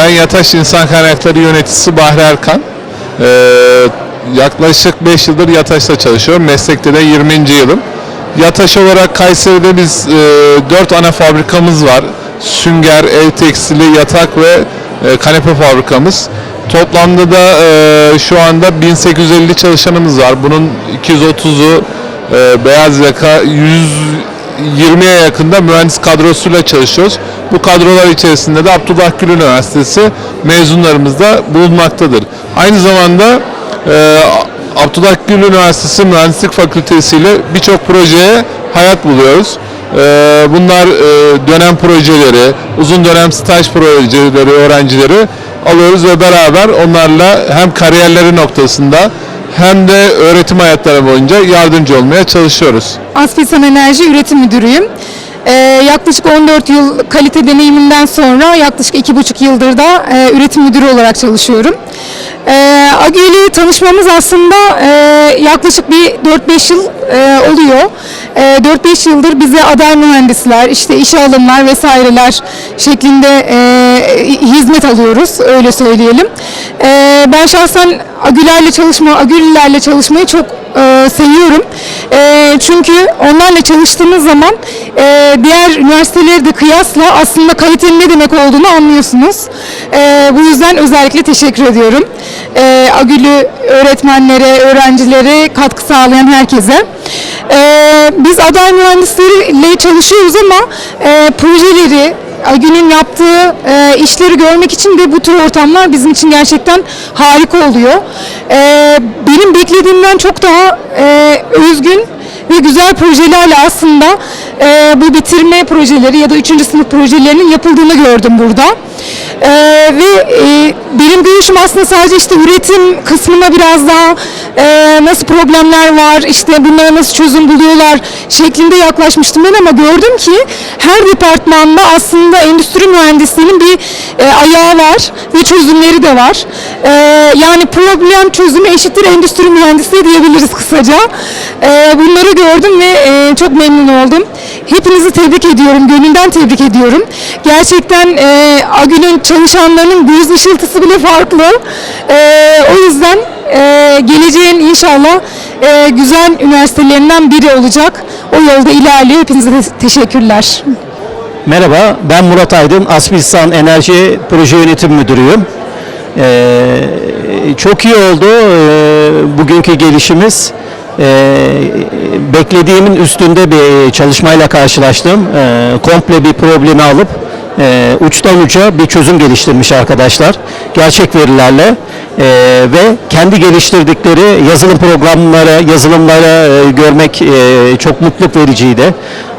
Ben Yataş İnsan Kaynakları Yöneticisi Bahri Erkan. Ee, yaklaşık 5 yıldır Yataş'ta çalışıyorum. Meslekte de 20. yılım. Yataş olarak Kayseri'de biz 4 ana fabrikamız var. Sünger, ev tekstili, yatak ve e, kanepe fabrikamız. Toplamda da e, şu anda 1850 çalışanımız var. Bunun 230'u e, beyaz yaka, 120'ye yakında mühendis kadrosuyla çalışıyoruz. Bu kadrolar içerisinde de Abdullah Gül Üniversitesi mezunlarımız da bulunmaktadır. Aynı zamanda e, Abdullah Gül Üniversitesi Mühendislik Fakültesi ile birçok projeye hayat buluyoruz. E, bunlar e, dönem projeleri, uzun dönem staj projeleri öğrencileri alıyoruz ve beraber onlarla hem kariyerleri noktasında hem de öğretim hayatları boyunca yardımcı olmaya çalışıyoruz. Aspilsan Enerji Üretim Müdürüyüm. Ee, yaklaşık 14 yıl kalite deneyiminden sonra yaklaşık 2,5 yıldır da e, üretim müdürü olarak çalışıyorum. Agü ile tanışmamız aslında e, yaklaşık bir 4-5 yıl e, oluyor. E, 4-5 yıldır bize aday mühendisler, işte işe alımlar vesaireler şeklinde e, hizmet alıyoruz, öyle söyleyelim. E, ben şahsen Agülerle çalışma, Agülilerle çalışmayı çok e, seviyorum. E, çünkü onlarla çalıştığınız zaman e, diğer üniversiteleri de kıyasla aslında kalitenin ne demek olduğunu anlıyorsunuz. E, bu yüzden özellikle teşekkür ediyorum. E, Agülü öğretmenlere, öğrencilere katkı sağlayan herkese. E, biz aday mühendisleriyle çalışıyoruz ama e, projeleri, Agün'ün yaptığı e, işleri görmek için de bu tür ortamlar bizim için gerçekten harika oluyor. E, benim beklediğimden çok daha e, özgün ve güzel projelerle aslında e, bu bitirme projeleri ya da üçüncü sınıf projelerinin yapıldığını gördüm burada. E, ve e, benim görüşüm aslında sadece işte üretim kısmına biraz daha e, nasıl problemler var, işte bunlara nasıl çözüm buluyorlar şeklinde yaklaşmıştım ben ama gördüm ki her departmanda aslında endüstri mühendisliğinin bir e, ayağı var ve çözümleri de var. E, yani problem çözümü eşittir endüstri mühendisliği diyebiliriz kısaca. E, bunları gördüm ve e, çok memnun oldum. Hepinizi tebrik ediyorum, gönülden tebrik ediyorum. Gerçekten e, Agül'ün çalışanlarının göz ışıltısı bile farklı. E, o yüzden e, geleceğin inşallah e, güzel üniversitelerinden biri olacak. O yolda ilerliyor. Hepinize de teşekkürler. Merhaba, ben Murat Aydın, Aspilsan Enerji Proje Yönetim Müdürüyüm. Ee, çok iyi oldu ee, bugünkü gelişimiz. Ee, beklediğimin üstünde bir çalışmayla karşılaştım. Ee, komple bir problemi alıp e, uçtan uca bir çözüm geliştirmiş arkadaşlar. Gerçek verilerle e, ve kendi geliştirdikleri yazılım programları, yazılımları e, görmek e, çok mutluluk vericiydi.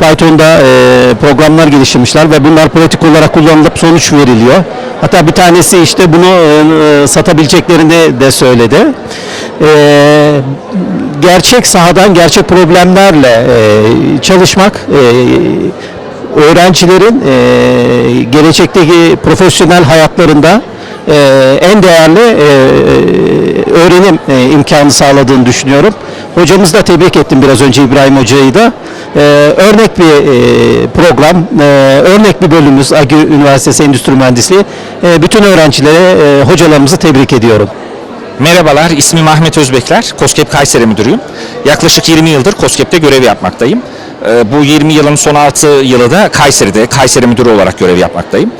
Python'da e, programlar geliştirmişler ve bunlar pratik olarak kullanılıp sonuç veriliyor. Hatta bir tanesi işte bunu e, satabileceklerini de söyledi. E, gerçek sahadan gerçek problemlerle e, çalışmak e, öğrencilerin e, gelecekteki profesyonel hayatlarında e, en değerli e, öğrenim e, imkanı sağladığını düşünüyorum. Hocamızı da tebrik ettim biraz önce İbrahim Hoca'yı da. E, örnek bir e, program, e, örnek bir bölümümüz AGÜ Üniversitesi Endüstri Mühendisliği. E, bütün öğrencilere, e, hocalarımızı tebrik ediyorum. Merhabalar, ismim Ahmet Özbekler. KOSGEB Kayseri Müdürüyüm. Yaklaşık 20 yıldır KOSGEB'de görev yapmaktayım. Ee, Bu 20 yılın son 6 yılı da Kayseri'de, Kayseri Müdürü olarak görev yapmaktayım.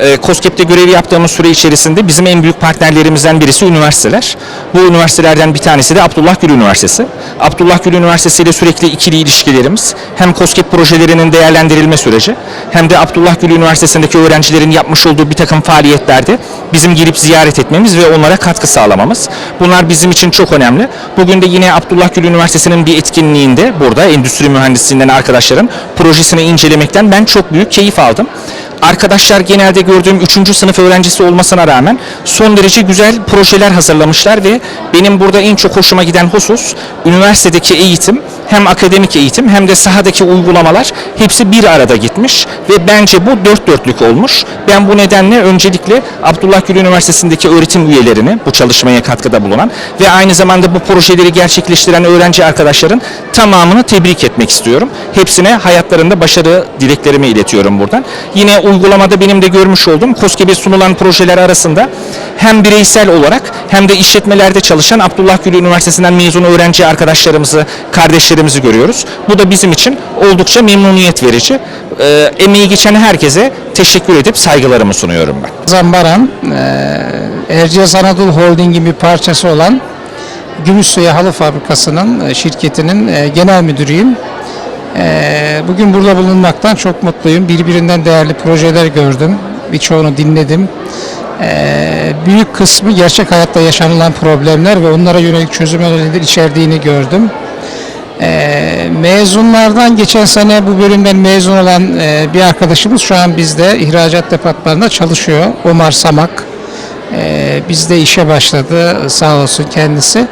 Ee, KOSGEB'de görev yaptığımız süre içerisinde bizim en büyük partnerlerimizden birisi üniversiteler. Bu üniversitelerden bir tanesi de Abdullah Gül Üniversitesi. Abdullah Gül Üniversitesi ile sürekli ikili ilişkilerimiz hem KOSGEB projelerinin değerlendirilme süreci hem de Abdullah Gül Üniversitesi'ndeki öğrencilerin yapmış olduğu bir takım faaliyetlerde bizim gelip ziyaret etmemiz ve onlara katkı sağlamamız. Bunlar bizim için çok önemli. Bugün de yine Abdullah Gül Üniversitesi'nin bir etkinliğinde burada endüstri mühendisliğinden arkadaşların projesini incelemekten ben çok büyük keyif aldım. Arkadaşlar genelde gördüğüm 3. sınıf öğrencisi olmasına rağmen son derece güzel projeler hazırlamışlar ve benim burada en çok hoşuma giden husus üniversitedeki eğitim hem akademik eğitim hem de sahadaki uygulamalar hepsi bir arada gitmiş ve bence bu dört dörtlük olmuş. Ben bu nedenle öncelikle Abdullah Gül Üniversitesi'ndeki öğretim üyelerini bu çalışmaya katkıda bulunan ve aynı zamanda bu projeleri gerçekleştiren öğrenci arkadaşların tamamını tebrik etmek istiyorum. Hepsine hayatlarında başarı dileklerimi iletiyorum buradan. Yine uygulamada benim de görmüş olduğum KOSGEB'e sunulan projeler arasında hem bireysel olarak hem de işletmelerde çalışan Abdullah Gül Üniversitesi'nden mezun öğrenci arkadaşlarımızı, kardeşlerimizi görüyoruz. Bu da bizim için oldukça memnuniyet verici. Ee, emeği geçen herkese teşekkür edip saygılarımı sunuyorum ben. Zambaran, eee, Erciyes Anadolu Holding'in bir parçası olan Gümüşsuyu Halı Fabrikası'nın e, şirketinin e, genel müdürüyüm. Eee, Bugün burada bulunmaktan çok mutluyum. Birbirinden değerli projeler gördüm. Birçoğunu dinledim. Eee, Büyük kısmı gerçek hayatta yaşanılan problemler ve onlara yönelik çözüm önerileri içerdiğini gördüm. Eee, mezunlardan geçen sene bu bölümden mezun olan eee, bir arkadaşımız şu an bizde ihracat departmanında çalışıyor. Omar Samak. Bizde işe başladı sağ olsun kendisi.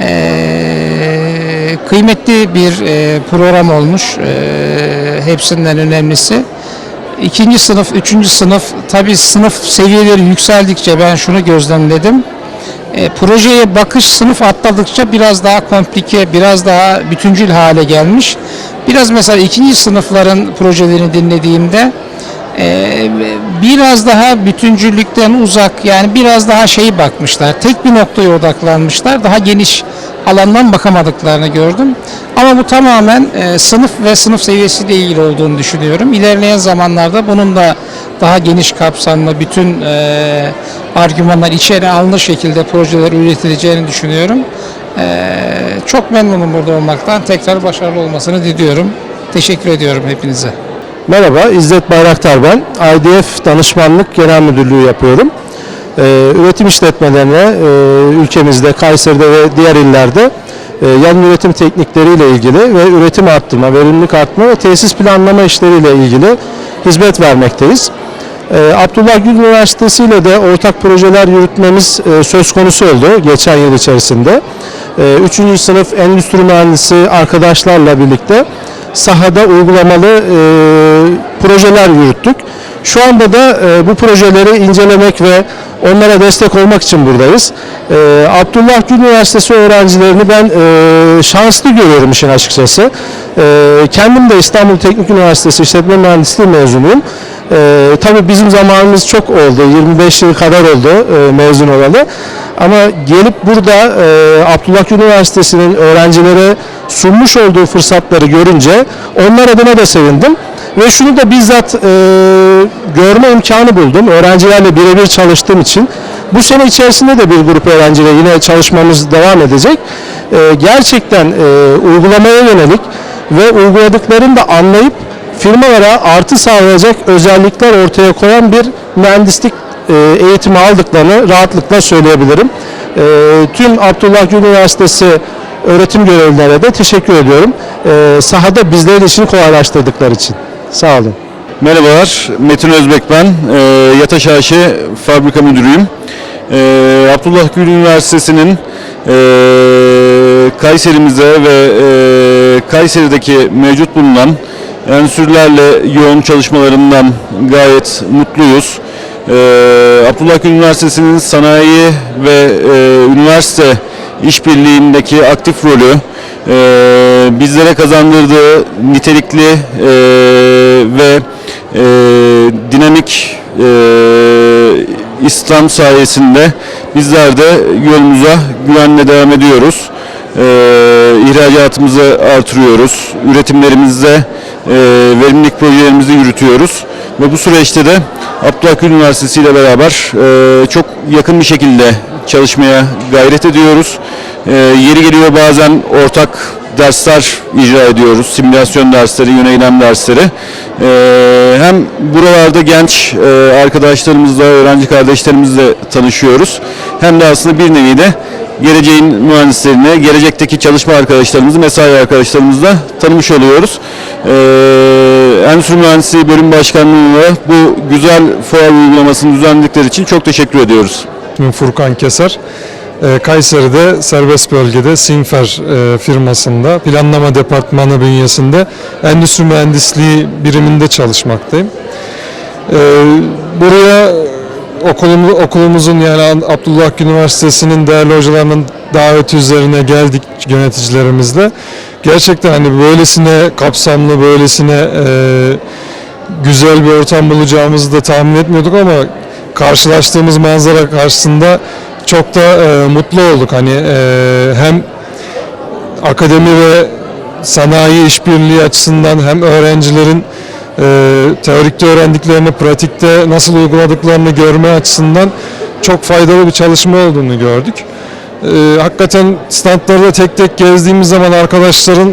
Eee, kıymetli bir eee, program olmuş. Eee, hepsinden önemlisi. İkinci sınıf, üçüncü sınıf, tabii sınıf seviyeleri yükseldikçe ben şunu gözlemledim. E, projeye bakış sınıf atladıkça biraz daha komplike, biraz daha bütüncül hale gelmiş. Biraz mesela ikinci sınıfların projelerini dinlediğimde e, biraz daha bütüncüllükten uzak yani biraz daha şey bakmışlar. Tek bir noktaya odaklanmışlar. Daha geniş alandan bakamadıklarını gördüm. Ama bu tamamen e, sınıf ve sınıf seviyesiyle ilgili olduğunu düşünüyorum. İlerleyen zamanlarda bunun da daha geniş kapsamlı bütün e, argümanlar içeri alınır şekilde projeler üretileceğini düşünüyorum. E, çok memnunum burada olmaktan. Tekrar başarılı olmasını diliyorum. Teşekkür ediyorum hepinize. Merhaba, İzzet Bayraktar ben. IDF Danışmanlık Genel Müdürlüğü yapıyorum. Ee, üretim işletmelerine e, ülkemizde, Kayseri'de ve diğer illerde e, yan üretim teknikleriyle ilgili ve üretim arttırma, verimlilik arttırma ve tesis planlama işleriyle ilgili hizmet vermekteyiz. Ee, Abdullah Gül Üniversitesi ile de ortak projeler yürütmemiz e, söz konusu oldu geçen yıl içerisinde. Ee, Üçüncü sınıf endüstri mühendisi arkadaşlarla birlikte sahada uygulamalı e, projeler yürüttük. Şu anda da e, bu projeleri incelemek ve onlara destek olmak için buradayız. E, Abdullah Gül Üniversitesi öğrencilerini ben e, şanslı görüyorum işin açıkçası. E, kendim de İstanbul Teknik Üniversitesi İşletme Mühendisliği mezunuyum. E, tabii bizim zamanımız çok oldu, 25 yıl kadar oldu e, mezun olalı. Ama gelip burada e, Abdullah Üniversitesi'nin öğrencilere sunmuş olduğu fırsatları görünce onlar adına da sevindim. Ve şunu da bizzat e, görme imkanı buldum. Öğrencilerle birebir çalıştığım için. Bu sene içerisinde de bir grup öğrenciyle yine çalışmamız devam edecek. E, gerçekten e, uygulamaya yönelik ve uyguladıklarını da anlayıp firmalara artı sağlayacak özellikler ortaya koyan bir mühendislik e, eğitimi aldıklarını rahatlıkla söyleyebilirim. E, tüm Abdullah Gül Üniversitesi öğretim görevlilerine de teşekkür ediyorum. E, sahada bizlerin işini kolaylaştırdıkları için. Sağ olun. Merhabalar, Metin Özbek ben. E, Yataş AŞ Fabrika Müdürüyüm. E, Abdullah Gül Üniversitesi'nin e, Kayserimize ve e, Kayseri'deki mevcut bulunan enstitülerle yoğun çalışmalarından gayet mutluyuz. E, Abdullah Gül Üniversitesi'nin sanayi ve e, üniversite işbirliğindeki aktif rolü, e, bizlere kazandırdığı nitelikli e, ve e, dinamik e, İslam sayesinde bizler de yolumuza güvenle devam ediyoruz. E, ihracatımızı artırıyoruz. Üretimlerimizde e, verimlilik projelerimizi yürütüyoruz. Ve bu süreçte de Abdülhak Üniversitesi ile beraber e, çok yakın bir şekilde çalışmaya gayret ediyoruz. E, yeri geliyor bazen ortak dersler icra ediyoruz. Simülasyon dersleri, yöneylem dersleri. E, hem buralarda genç e, arkadaşlarımızla, öğrenci kardeşlerimizle tanışıyoruz. Hem de aslında bir nevi de geleceğin mühendislerini, gelecekteki çalışma arkadaşlarımızı, mesai arkadaşlarımızla tanımış oluyoruz. Ee, Endüstri Mühendisliği Bölüm Başkanlığı'na bu güzel fuar uygulamasını düzenledikleri için çok teşekkür ediyoruz. İsmim Furkan Keser. Ee, Kayseri'de serbest bölgede Sinfer e, firmasında planlama departmanı bünyesinde endüstri mühendisliği biriminde çalışmaktayım. Ee, Buraya okulumu, okulumuzun yani Abdullah Üniversitesi'nin değerli hocalarının daveti üzerine geldik yöneticilerimizle. Gerçekten hani böylesine kapsamlı, böylesine e, güzel bir ortam bulacağımızı da tahmin etmiyorduk ama karşılaştığımız manzara karşısında çok da e, mutlu olduk. Hani e, hem akademi ve sanayi işbirliği açısından hem öğrencilerin teorikte öğrendiklerini pratikte nasıl uyguladıklarını görme açısından çok faydalı bir çalışma olduğunu gördük. E, hakikaten standlarda tek tek gezdiğimiz zaman arkadaşların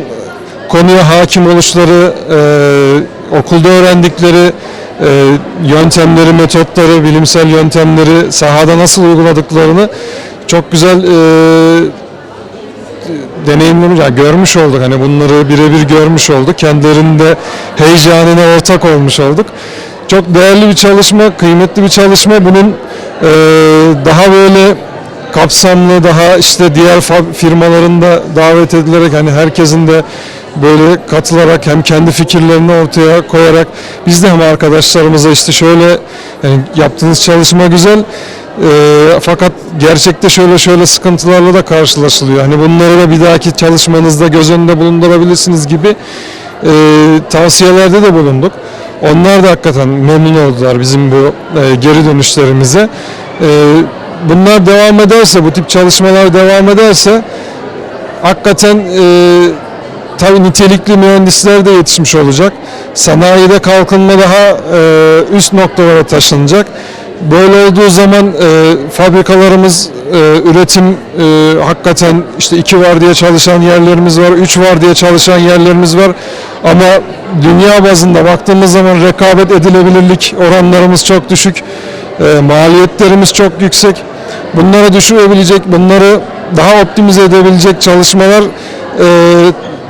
konuya hakim oluşları, e, okulda öğrendikleri e, yöntemleri, metotları, bilimsel yöntemleri sahada nasıl uyguladıklarını çok güzel e, deneyimlemiş, yani görmüş olduk. Hani bunları birebir görmüş olduk. Kendilerinde heyecanına ortak olmuş olduk. Çok değerli bir çalışma, kıymetli bir çalışma. Bunun e, daha böyle kapsamlı, daha işte diğer fa- firmaların da davet edilerek hani herkesin de böyle katılarak hem kendi fikirlerini ortaya koyarak biz de hem arkadaşlarımıza işte şöyle yani yaptığınız çalışma güzel e, fakat gerçekte şöyle şöyle sıkıntılarla da karşılaşılıyor. Hani bunları da bir dahaki çalışmanızda göz önünde bulundurabilirsiniz gibi e, tavsiyelerde de bulunduk. Onlar da hakikaten memnun oldular bizim bu e, geri dönüşlerimize. E, bunlar devam ederse, bu tip çalışmalar devam ederse hakikaten e, tabii nitelikli mühendisler de yetişmiş olacak. Sanayide kalkınma daha e, üst noktalara taşınacak. Böyle olduğu zaman e, fabrikalarımız e, üretim e, hakikaten işte iki var diye çalışan yerlerimiz var, üç var diye çalışan yerlerimiz var. Ama dünya bazında baktığımız zaman rekabet edilebilirlik oranlarımız çok düşük, e, maliyetlerimiz çok yüksek. Bunları düşürebilecek, bunları daha optimize edebilecek çalışmalar e,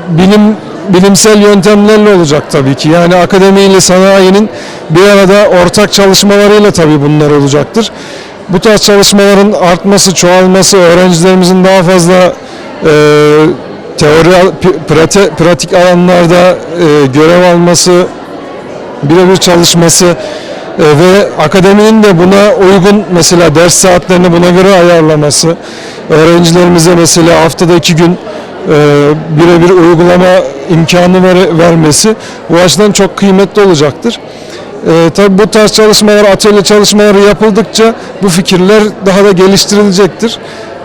bilim bilimsel yöntemlerle olacak tabii ki. Yani akademiyle sanayinin bir arada ortak çalışmalarıyla tabii bunlar olacaktır. Bu tarz çalışmaların artması, çoğalması, öğrencilerimizin daha fazla e, teori, prate- pratik alanlarda e, görev alması, birebir çalışması e, ve akademinin de buna uygun mesela ders saatlerini buna göre ayarlaması, öğrencilerimize mesela haftada iki gün birebir uygulama imkanı ver- vermesi bu açıdan çok kıymetli olacaktır. E, tabii bu tarz çalışmalar, atölye çalışmaları yapıldıkça bu fikirler daha da geliştirilecektir.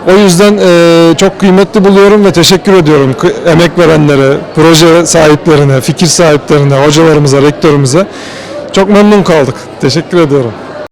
O yüzden e, çok kıymetli buluyorum ve teşekkür ediyorum emek verenlere, proje sahiplerine, fikir sahiplerine, hocalarımıza, rektörümüze. Çok memnun kaldık. Teşekkür ediyorum.